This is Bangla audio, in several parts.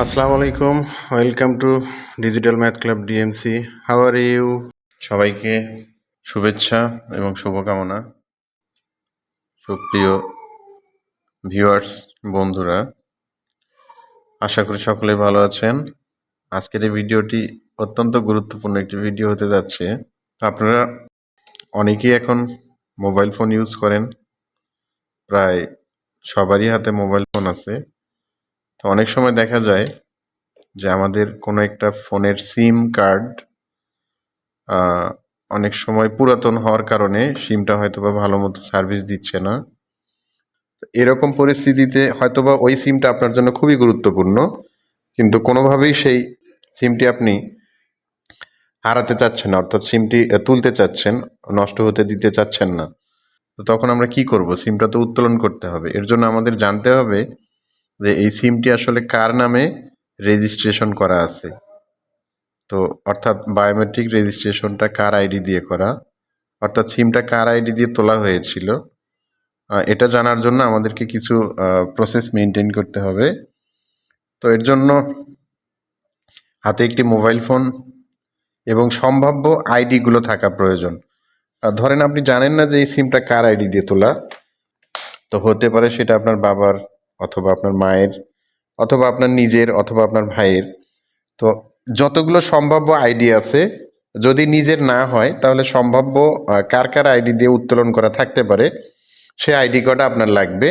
আসসালামু আলাইকুম, welcome to digital math club DMC. How are you সবাইকে শুভেচ্ছা এবং শুভকামনা। সুপ্রিয় ভিউয়ার্স বন্ধুরা, আশা করি সকলে ভালো আছেন। আজকের এই ভিডিওটি অত্যন্ত গুরুত্বপূর্ণ একটি ভিডিও হতে যাচ্ছে। আপনারা অনেকেই এখন মোবাইল ফোন ইউজ করেন। প্রায় সবারই হাতে মোবাইল ফোন আছে। তো অনেক সময় দেখা যায় যে আমাদের কোনো একটা ফোনের সিম কার্ড অনেক সময় পুরাতন হওয়ার কারণে সিমটা হয়তো বা ভালো মতো সার্ভিস দিচ্ছে না। এরকম পরিস্থিতিতে হয়তোবা ওই সিমটা আপনার জন্য খুবই গুরুত্বপূর্ণ, কিন্তু কোনোভাবেই সেই সিমটি আপনি হারাতে চাচ্ছেন না, অর্থাৎ সিমটি তুলতে চাচ্ছেন, নষ্ট হতে দিতে চাচ্ছেন না। তো তখন আমরা কি করব? সিমটা তো উত্তোলন করতে হবে। এর জন্য আমাদের জানতে হবে যে এই সিমটি আসলে কার নামে রেজিস্ট্রেশন করা আছে? তো অর্থাৎ বায়োমেট্রিক রেজিস্ট্রেশনটা কার আইডি দিয়ে করা? অর্থাৎ সিমটা কার আইডি দিয়ে তোলা হয়েছিল? এটা জানার জন্য আমাদেরকে কিছু প্রসেস মেনটেন করতে হবে। তো এর জন্য হাতে একটি মোবাইল ফোন এবং সম্ভাব্য আইডিগুলো থাকা প্রয়োজন। ধরেন আপনি জানেন না যে এই সিমটা কার আইডি দিয়ে তোলা? তো হতে পারে সেটা আপনার বাবার অথবা আপনার মায়ের, অথবা আপনার নিজের, অথবা আপনার ভাইয়ের। তো যতগুলো সম্ভাব্য আইডি আছে, যদি নিজের না হয়, তাহলে সম্ভাব্য কার কার আইডি দিয়ে উত্তোলন করা থাকতে পারে, সে আইডি কটা আপনার লাগবে।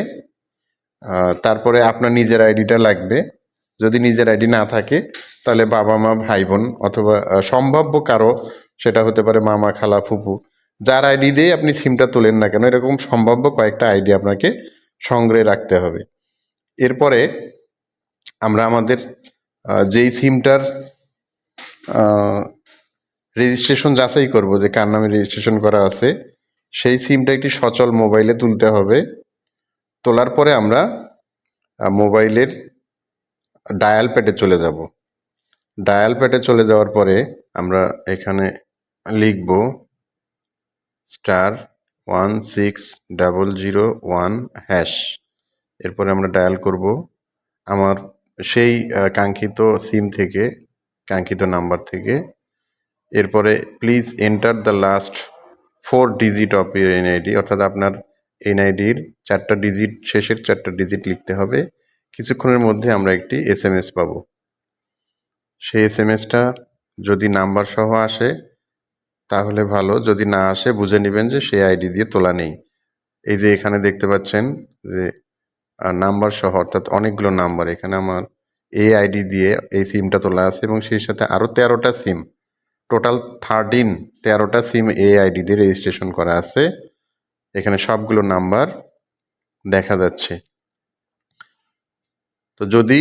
তারপরে আপনার নিজের আইডিটা লাগবে। যদি নিজের আইডি না থাকে, তাহলে বাবা মা, ভাই বোন, অথবা সম্ভাব্য কারও, সেটা হতে পারে মামা, খালা, ফুপু, যার আইডি দিয়ে আপনি সিমটা তোলেন না কেন, এরকম সম্ভাব্য কয়েকটা আইডি আপনাকে সংগ্রহে রাখতে হবে। এরপরে আমরা আমাদের যেই সিমটার রেজিস্ট্রেশন যাচাই করব যে কার নামে রেজিস্ট্রেশন করা আছে, সেই সিমটা একটি সচল মোবাইলে তুলতে হবে। তোলার পরে আমরা মোবাইলের ডায়াল প্যাডে চলে যাব। ডায়াল প্যাডে চলে যাওয়ার পরে আমরা এখানে লিখব star one six double zero one hash এরপরে আমরা ডায়াল করব। আমার সেই কাঙ্ক্ষিত সিম থেকে, কাঙ্ক্ষিত নাম্বার থেকে। এরপরে please enter the last four digit of your NID অর্থাৎ আপনার এনআইডির চারটা ডিজিট শেষের চারটা ডিজিট লিখতে হবে। কিছুক্ষণের মধ্যে আমরা একটি এস এম এস পাবো। সেই এস এম এসটা যদি নাম্বার সহ আসে, তাহলে ভালো। যদি না আসে, বুঝে নেবেন যে সেই আইডি দিয়ে তোলা নেই। এই যে এখানে দেখতে পাচ্ছেন যে নাম্বার সহ, অর্থাৎ অনেকগুলো নাম্বার। এখানে আমার এই আইডি দিয়ে এই সিমটা তোলা আছে এবং সেই সাথে আরও তেরোটা সিম। টোটাল থার্টিন তেরোটা সিম এই আইডি দিয়ে রেজিস্ট্রেশন করা আছে। এখানে সবগুলো নাম্বার দেখা যাচ্ছে। তো যদি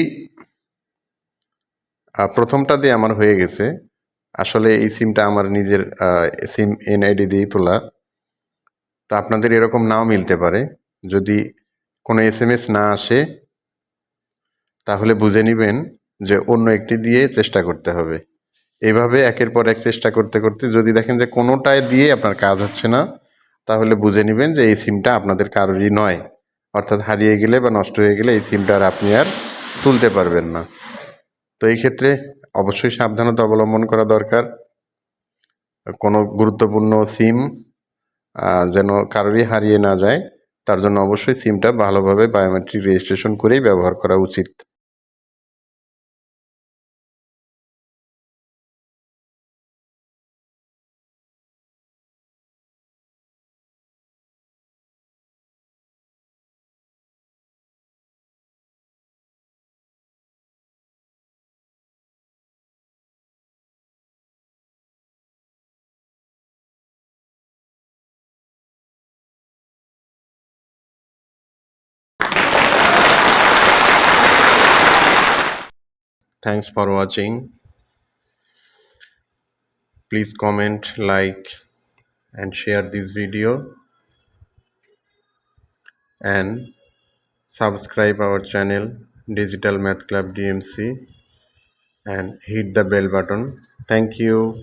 প্রথমটা দিয়ে আমার হয়ে গেছে, আসলে এই সিমটা আমার নিজের সিম এনআইডি দিয়েই তোলা। তা আপনাদের এরকম নাও মিলতে পারে। যদি কোনো এস এম এস না আসে, তাহলে বুঝে নেবেন যে অন্য একটি দিয়ে চেষ্টা করতে হবে। এভাবে একের পর এক চেষ্টা করতে করতে যদি দেখেন যে কোনোটায় দিয়ে আপনার কাজ হচ্ছে না, তাহলে বুঝে নেবেন যে এই সিমটা আপনাদের কারোরই নয়। অর্থাৎ হারিয়ে গেলে বা নষ্ট হয়ে গেলে এই সিমটা আর আপনি আর তুলতে পারবেন না। তো এই ক্ষেত্রে অবশ্যই সাবধানতা অবলম্বন করা দরকার। কোনো গুরুত্বপূর্ণ সিম যেন কারোরই হারিয়ে না যায়। তার জন্য অবশ্যই সিমটা ভালোভাবে বায়োমেট্রিক রেজিস্ট্রেশন করেই ব্যবহার করা উচিত। Thanks for watching. Please comment like and share this video. And subscribe our channel digital math club dmc and hit the bell button. Thank you